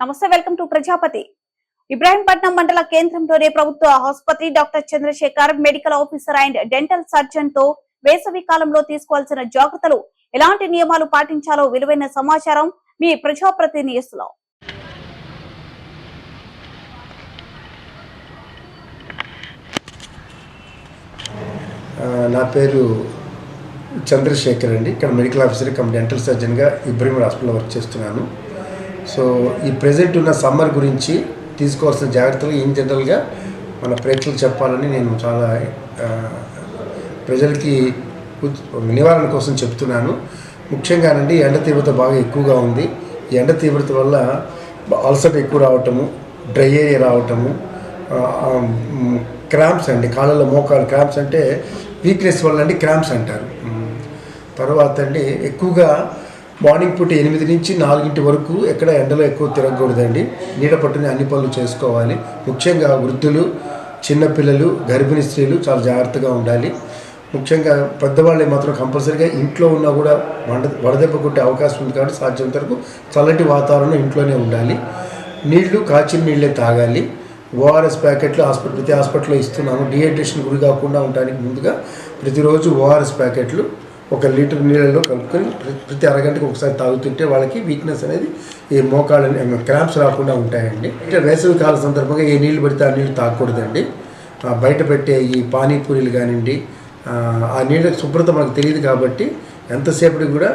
నమస్తే welcome to Prajapati. Ibrahimpatnam మండల కేంద్రంలోని ప్రభుత్వ ఆసుపత్రి doctor Chandrashekar medical officer and dental సర్జన్తో వేసవి కాలంలో తీసుకోవాల్సిన జాగ్రత్తలు ఎలాంటి నియమాలు పాటించాలో విలువైన సమాచారం మీ ప్రజాప్రతినిధిలో. నా పేరు చంద్రశేఖర్ అండి. ఇక్కడ మెడికల్ ఆఫీసర్ కమ్ డెంటల్ సర్జన్గా ఇబ్రహీం హాస్పిటల్లో వర్క్ చేస్తున్నాను. సో ఈ ప్రజెంట్ ఉన్న సమ్మర్ గురించి తీసుకోవాల్సిన జాగ్రత్తలు ఇన్ జనరల్గా మన ప్రేక్షకులు చెప్పాలని నేను చాలా ప్రజలకి నివారణ కోసం చెప్తున్నాను. ముఖ్యంగానండి ఎండ తీవ్రత బాగా ఎక్కువగా ఉంది. ఈ ఎండ తీవ్రత వల్ల అలసట ఎక్కువ రావటము డ్రై అయ్యే రావటము క్రాంప్స్ అండి కాళ్ళలో మోకాలు క్రాంప్స్ అంటే వీక్నెస్ వల్ల అండి క్రాంప్స్ అంటారు. తర్వాత అండి ఎక్కువగా మార్నింగ్ పూట ఎనిమిది నుంచి నాలుగింటి వరకు ఎక్కడ ఎండలో ఎక్కువ తిరగకూడదండి. నీడ పట్టుని అన్ని పనులు చేసుకోవాలి. ముఖ్యంగా వృద్ధులు చిన్నపిల్లలు గర్భిణీ స్త్రీలు చాలా జాగ్రత్తగా ఉండాలి. ముఖ్యంగా పెద్దవాళ్ళు మాత్రం కంపల్సరీగా ఇంట్లో ఉన్నా కూడా వండ వడదెబ్బ కొట్టే అవకాశం ఉంది కాబట్టి సాధ్యమైనంత వరకు చల్లటి వాతావరణం ఇంట్లోనే ఉండాలి. నీళ్ళు కాచిన నీళ్ళే తాగాలి. ఓఆర్ఎస్ ప్యాకెట్లు హాస్పిటల్ ప్రతి హాస్పిటల్లో ఇస్తున్నాము. డిహైడ్రేషన్ గురి కాకుండా ఉండడానికి ముందుగా ప్రతిరోజు ఓఆర్ఎస్ ప్యాకెట్లు ఒక లీటర్ నీళ్ళలో కలుపుకొని ప్రతి అరగంటకు ఒకసారి తాగుతుంటే వాళ్ళకి వీక్నెస్ అనేది ఈ మోకాళ్ళని క్రాంప్స్ రాకుండా ఉంటాయండి. అంటే వేసవి కాల సందర్భంగా ఏ నీళ్ళు పడితే ఆ నీళ్ళు తాగకూడదండి. బయట పెట్టే ఈ పానీపూరీలు కానివ్వండి ఆ, ఆ నీళ్ళ శుభ్రత మనకు తెలియదు కాబట్టి ఎంతసేపటికి కూడా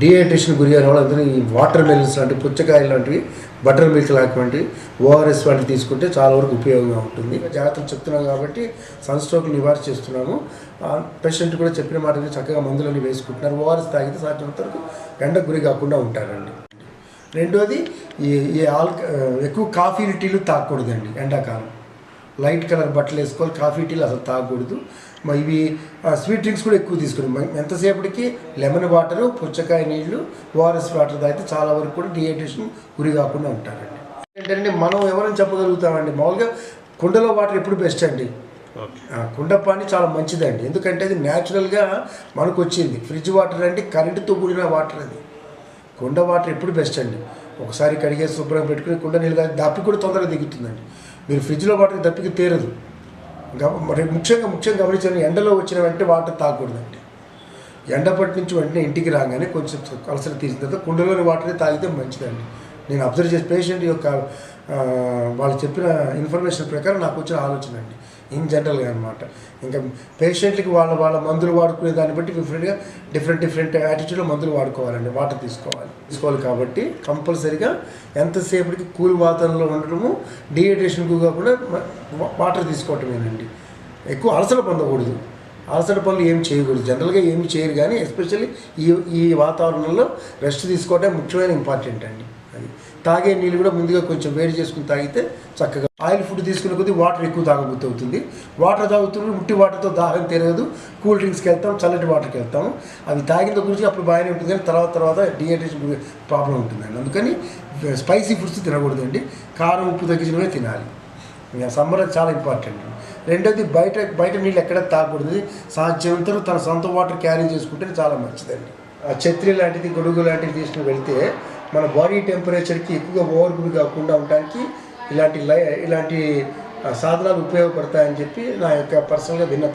డిహైడ్రేషన్ గురి అయిన వాళ్ళందరూ ఈ వాటర్ మెలన్స్ లాంటివి పుచ్చకాయలు లాంటివి బటర్ మిల్క్ లాంటివి ఓఆర్ఎస్ వంటివి తీసుకుంటే చాలా వరకు ఉపయోగంగా ఉంటుంది. జాగ్రత్తలు చెప్తున్నాం కాబట్టి సన్ స్ట్రోక్ నివారణ చేస్తున్నాము. పేషెంట్ కూడా చెప్పిన మాట చక్కగా మందులన్నీ వేసుకుంటున్నారు. ఓఆర్ఎస్ తాగితే సాధ్యమైనంత వరకు ఎండకు గురి కాకుండా ఉంటారండి. రెండోది ఈ ఈ ఆల్ ఎక్కువ కాఫీ టీలు తాగకూడదండి ఎండాకాలం. లైట్ కలర్ బట్టలు వేసుకోవాలి కాఫీ టీలు అసలు తాగకూడదు. మరి ఇవి స్వీట్ డ్రింక్స్ కూడా ఎక్కువ తీసుకుని ఎంతసేపటికి లెమన్ వాటరు పుచ్చకాయ నీళ్ళు ఓఆర్ఎస్ వాటర్ తాగితే చాలా వరకు కూడా డిహైడ్రేషన్ గురి కాకుండా ఉంటారండి. ఏంటంటే మనం ఎవరైనా చెప్పగలుగుతామండి మామూలుగా కుండలో వాటర్ ఎప్పుడు బెస్ట్ అండి? కుండ పానీ చాలా మంచిదండి. ఎందుకంటే అది న్యాచురల్గా మనకు వచ్చింది. ఫ్రిడ్జ్ వాటర్ అంటే కరెంటుతో కూడిన వాటర్ అది. కుండ వాటర్ ఎప్పుడు బెస్ట్ అండి? ఒకసారి కడిగేసి శుభ్రంగా పెట్టుకుని కుండ నీళ్ళు దప్పి కూడా తొందరగా దిగుతుందండి. మీరు ఫ్రిడ్జ్లో వాటర్ తప్పికి తీరదు. మరి ముఖ్యంగా ముఖ్యంగా గమనించిన ఎండలో వచ్చిన వెంటనే వాటర్ తాగకూడదండి. ఎండపటి నుంచి వెంటనే ఇంటికి రాగానే కొంచెం అలసట తీసిన తర్వాత కుండలోని వాటరే తాగితే మంచిదండి. నేను అబ్జర్వ్ చేసి పేషెంట్ యొక్క వాళ్ళు చెప్పిన ఇన్ఫర్మేషన్ ప్రకారం నాకు వచ్చిన ఆలోచన అండి. ఇన్ జనరల్గా అనమాట ఇంకా పేషెంట్లకి వాళ్ళ వాళ్ళ మందులు వాడుకునే దాన్ని బట్టి డిఫరెంట్గా డిఫరెంట్ డిఫరెంట్ యాటిట్యూడ్లో మందులు వాడుకోవాలండి. వాటర్ తీసుకోవాలి. తీసుకోవాలి కాబట్టి కంపల్సరీగా ఎంతసేపటికి కూల్ వాతావరణంలో ఉండడము డిహైడ్రేషన్కు కాకుండా వాటర్ తీసుకోవటమేనండి. ఎక్కువ అలసట పొందకూడదు. అలసట పనులు ఏం చేయకూడదు. జనరల్గా ఏమి చేయరు కానీ ఎస్పెషల్లీ ఈ ఈ వాతావరణంలో రెస్ట్ తీసుకోవటం ముఖ్యమైన ఇంపార్టెంట్ అండి. అది తాగే నీళ్ళు కూడా ముందుగా కొంచెం వేడి చేసుకుని తాగితే చక్కగా ఆయిల్ ఫుడ్ తీసుకునే కొద్దీ వాటర్ ఎక్కువ తాగబుద్ధి అవుతుంది. వాటర్ తాగుతున్నప్పుడు ముట్టి వాటర్తో దాహం తెలియదు. కూల్ డ్రింక్స్కి వెళ్తాం చల్లటి వాటర్కి వెళ్తాము అవి తాగిన గురించి అప్పుడు బాగానే ఉంటుంది కానీ తర్వాత తర్వాత డిహైడ్రేషన్ ప్రాబ్లం ఉంటుందండి. అందుకని స్పైసీ ఫుడ్స్ తినకూడదండి. కారం ఉప్పు తగ్గించినవే తినాలి. ఇంకా సమ్మర్ చాలా ఇంపార్టెంట్. రెండోది బయట బయట నీళ్ళు ఎక్కడ తాగకూడదు. సాధ్యమంతరం తన సొంత వాటర్ క్యారీ చేసుకుంటే చాలా మంచిదండి. ఆ ఛత్రి లాంటిది గొడుగు లాంటిది తీసుకుని వెళ్తే మన బాడీ టెంపరేచర్కి ఎక్కువగా ఓవర్ గురి కాకుండా ఉండడానికి ఇలాంటి లై ఇలాంటి సాధనాలు ఉపయోగపడతాయని చెప్పి నా యొక్క పర్సనల్గా విన్నపం.